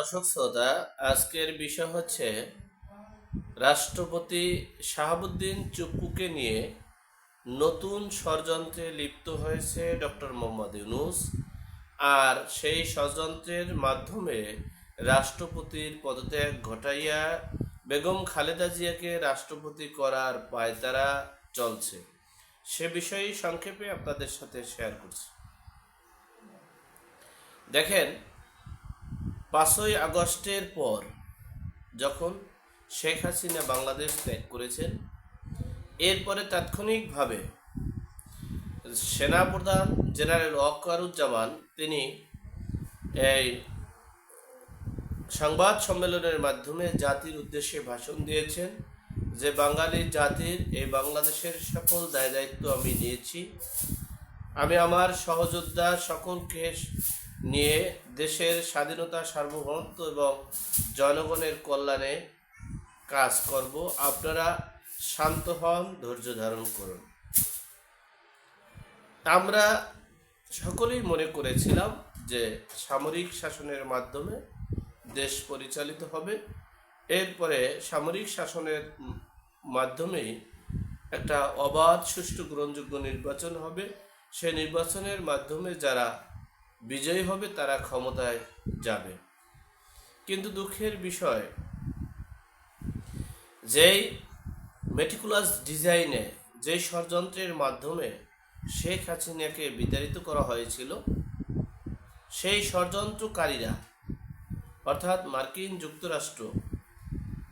দর্শক শ্রোতা, আজকের বিষয় হচ্ছে রাষ্ট্রপতি শাহাবুদ্দিন চুপ্পুকে নিয়ে নতুন ষড়যন্ত্রে লিপ্ত হয়েছে ডক্টর মোহাম্মদ ইউনুস আর সেই ষড়যন্ত্রের মাধ্যমে রাষ্ট্রপতির পদত্যাগ ঘটাইয়া বেগম খালেদা জিয়াকে রাষ্ট্রপতি করার পায়তারা চলছে। সে বিষয়ে সংক্ষেপে আপনাদের সাথে শেয়ার করছি। দেখেন পাঁচই আগস্টের পর যখন শেখ হাসিনা বাংলাদেশ ত্যাগ করেছেন, এরপরে তাৎক্ষণিকভাবে সেনাপ্রধান জেনারেল ওয়াকারুজ্জামান তিনি এই সংবাদ সম্মেলনের মাধ্যমে জাতির উদ্দেশ্যে ভাষণ দিয়েছেন যে বাঙালি জাতির এই বাংলাদেশের সকল দায় দায়িত্ব আমি নিয়েছি। আমি আমার সহযোদ্ধা সকলকে নিয়ে দেশের স্বাধীনতা, সার্বভৌমত্ব এবং জনগণের কল্যাণে কাজ করব। আপনারা শান্ত হন, ধৈর্য ধারণ করুন। আমরা সকলেই মনে করেছিলাম যে সামরিক শাসনের মাধ্যমে দেশ পরিচালিত হবে। এরপরে সামরিক শাসনের মাধ্যমেই একটা অবাধ, সুষ্ঠু, গ্রহণযোগ্য নির্বাচন হবে। সে নির্বাচনের মাধ্যমে যারা বিজয়ী হবে তারা ক্ষমতায় যাবে। কিন্তু দুঃখের বিষয়, যেই মেটিকুলাস ডিজাইনে যেই ষড়যন্ত্রের মাধ্যমে শেখ হাসিনাকে বিতাড়িত করা হয়েছিল, সেই ষড়যন্ত্রকারীরা, অর্থাৎ মার্কিন যুক্তরাষ্ট্র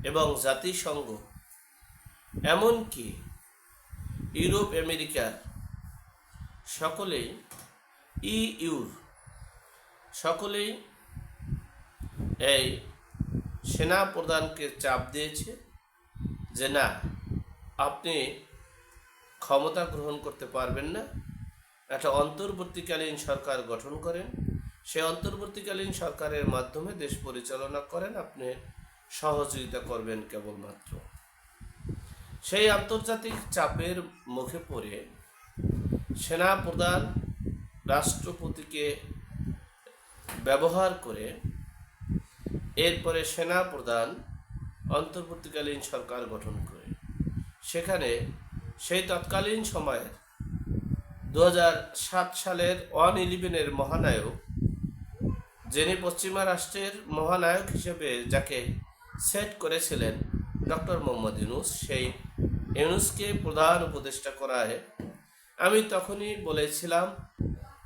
এবং জাতিসংঘ, এমনকি ইউরোপ আমেরিকার সকলেই ইউর সকলেই এই সেনা প্রধানকে চাপ দিয়েছে যে না, আপনি ক্ষমতা গ্রহণ করতে পারবেন না। একটা অন্তর্বর্তীকালীন সরকার গঠন করেন। সেই অন্তর্বর্তীকালীন সরকারের মাধ্যমে দেশ পরিচালনা করেন। আপনি সহযোগিতা করবেন কেবলমাত্র। সেই আন্তর্জাতিক চাপের মুখে পড়ে সেনা প্রধান রাষ্ট্রপতিকে ব্যবহার করে এরপরে সেনা প্রধান অন্তর্বর্তীকালীন সরকার গঠন করে। সেখানে সেই তৎকালীন সময়ের দু সালের ওয়ান ইলেভেনের মহানায়ক, যিনি পশ্চিমা রাষ্ট্রের মহানায়ক হিসেবে যাকে সেট করেছিলেন ডক্টর মোহাম্মদ ইউনুস, সেই ইউনুসকে প্রধান উপদেষ্টা করায়। আমি তখনই বলেছিলাম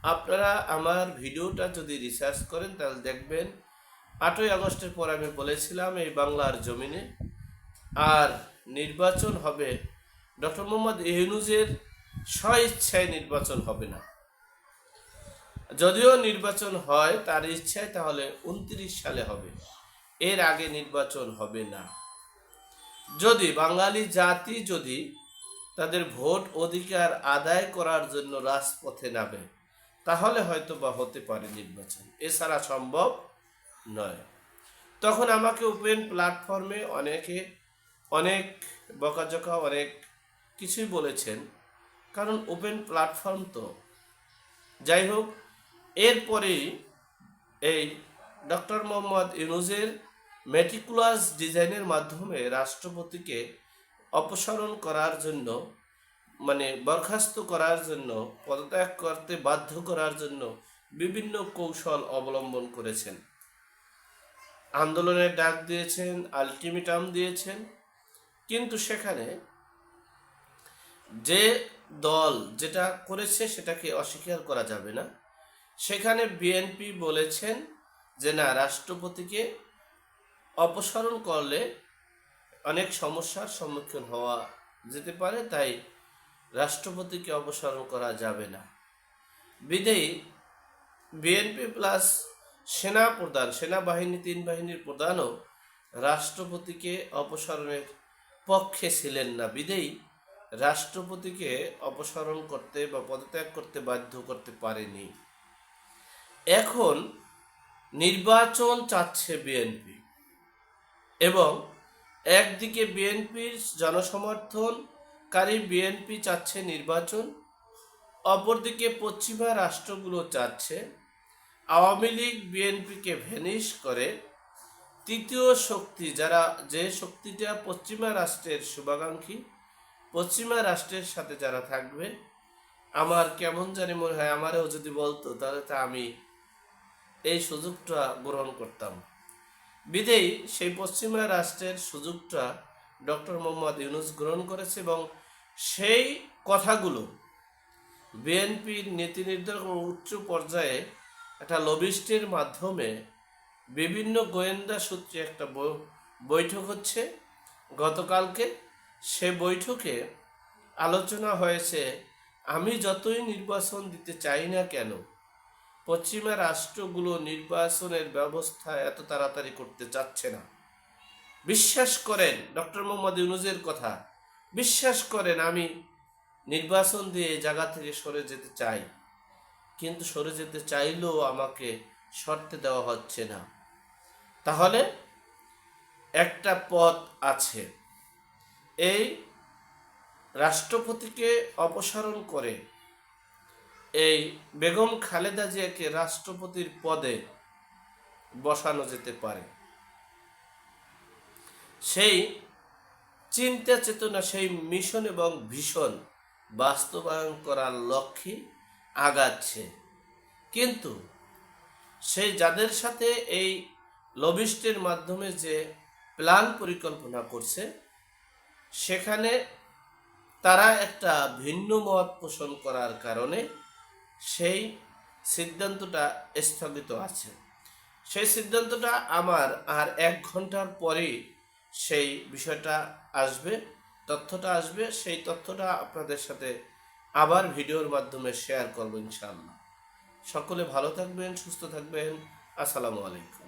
আপনারা আমার ভিডিওটা যদি রিসার্চ করেন, তাহলে দেখবেন আটই আগস্টের পর আমি বলেছিলাম এই বাংলার জমিনে। আর নির্বাচন হবে, ডক্টর মোহাম্মদ স্ব ইচ্ছায় নির্বাচন হবে না। যদিও নির্বাচন হয়, তার ইচ্ছায় তাহলে উনত্রিশ সালে হবে। এর আগে নির্বাচন হবে না। যদি বাঙালি জাতি যদি তাদের ভোট অধিকার আদায় করার জন্য রাজপথে নামে তাহলে হয়তো বা হতে পারে নির্বাচন। এছাড়া সম্ভব নয়। তখন আমাকে ওপেন প্ল্যাটফর্মে অনেকে অনেক বকাঝকা, অনেক কিছুই বলেছেন। কারণ ওপেন প্ল্যাটফর্ম তো। যাই হোক এরপরেই এই ডক্টর মোহাম্মদ ইউনুজের মেটিকুলাস ডিজাইনের মাধ্যমে রাষ্ট্রপতিকে অপসারণ করার জন্য মানে বরখাস্ত করার জন্য, পদত্যাগ করতে বাধ্য করার জন্য বিভিন্ন কৌশল অবলম্বন করেছেন। আন্দোলনের ডাক দিয়েছেন, আলটিমেটাম দিয়েছেন। কিন্তু সেখানে যে দল যেটা করেছে সেটাকে অস্বীকার করা যাবে না। সেখানে বিএনপি বলেছেন যে, না, রাষ্ট্রপতিকে অপসারণ করলে অনেক সমস্যার সম্মুখীন হওয়া যেতে পারে, তাই রাষ্ট্রপতিকে অপসারণ করা যাবে না। বিদেয়ী বিএনপি প্লাস সেনা প্রধান, সেনাবাহিনী তিন বাহিনীর প্রধানও রাষ্ট্রপতিকে অপসারণের পক্ষে ছিলেন না। বিদেয়ী রাষ্ট্রপতিকে অপসারণ করতে বা পদত্যাগ করতে বাধ্য করতে পারেনি। এখন নির্বাচন চাচ্ছে বিএনপি এবং একদিকে বিএনপির জনসমর্থনকারী বিএনপি চাচ্ছে নির্বাচন, অপরদিকে পশ্চিমা রাষ্ট্রগুলো চাচ্ছে আওয়ামী লীগ বিএনপিকে ভ্যানিশ করে। তৃতীয় শক্তি যারা, যে শক্তিটা পশ্চিমা রাষ্ট্রের শুভাকাঙ্ক্ষী, পশ্চিমা রাষ্ট্রের সাথে যারা থাকবে, আমার কেমন জানি মনে হয়, আমারও যদি বলতো, তাহলে তা আমি এই সুযোগটা গ্রহণ করতাম। বিদেই সেই পশ্চিমা রাষ্ট্রের সুযোগটা ডক্টর মোহাম্মদ ইউনুস গ্রহণ করেছে এবং সেই কথাগুলো বিএনপির নীতি নির্ধারক এবং উচ্চ পর্যায়ে একটা লবিস্টের মাধ্যমে বিভিন্ন গোয়েন্দা সূত্রে একটা বৈঠক হচ্ছে। গতকালকে সে বৈঠকে আলোচনা হয়েছে, আমি যতই নির্বাচন দিতে চাই না কেন, পশ্চিমা রাষ্ট্রগুলো নির্বাচনের ব্যবস্থা এত তাড়াতাড়ি করতে চাচ্ছে না। বিশ্বাস করেন, ডক্টর মোহাম্মদ ইউনুজের কথা বিশ্বাস করেন, আমি নির্বাচন দিয়ে জায়গা থেকে সরে যেতে চাই। কিন্তু সরে যেতে চাইলেও আমাকে শর্তে দেওয়া হচ্ছে না। তাহলে একটা পথ আছে। এই রাষ্ট্রপতিকে অপসারণ করে এই বেগম খালেদা জিয়াকে রাষ্ট্রপতির পদে বসানো যেতে পারে। সেই চিন্তা চেতনা সেই মিশন এবং ভীষণ বাস্তবায়ন করার লক্ষ্যে আগাচ্ছে। কিন্তু সেই যাদের সাথে এই লবিস্টের মাধ্যমে যে প্ল্যান পরিকল্পনা করছে, সেখানে তারা একটা ভিন্ন মত পোষণ করার কারণে সেই সিদ্ধান্তটা স্থগিত আছে। সেই সিদ্ধান্তটা আমার আর এক ঘণ্টার পরেই সেই বিষয়টা আসবে, তথ্যটা আসবে, সেই তথ্যটা আপনাদের সাথে আবার ভিডিওর মাধ্যমে শেয়ার করব ইনশাআল্লাহ। সকলে ভালো থাকবেন, সুস্থ থাকবেন। আসসালামু আলাইকুম।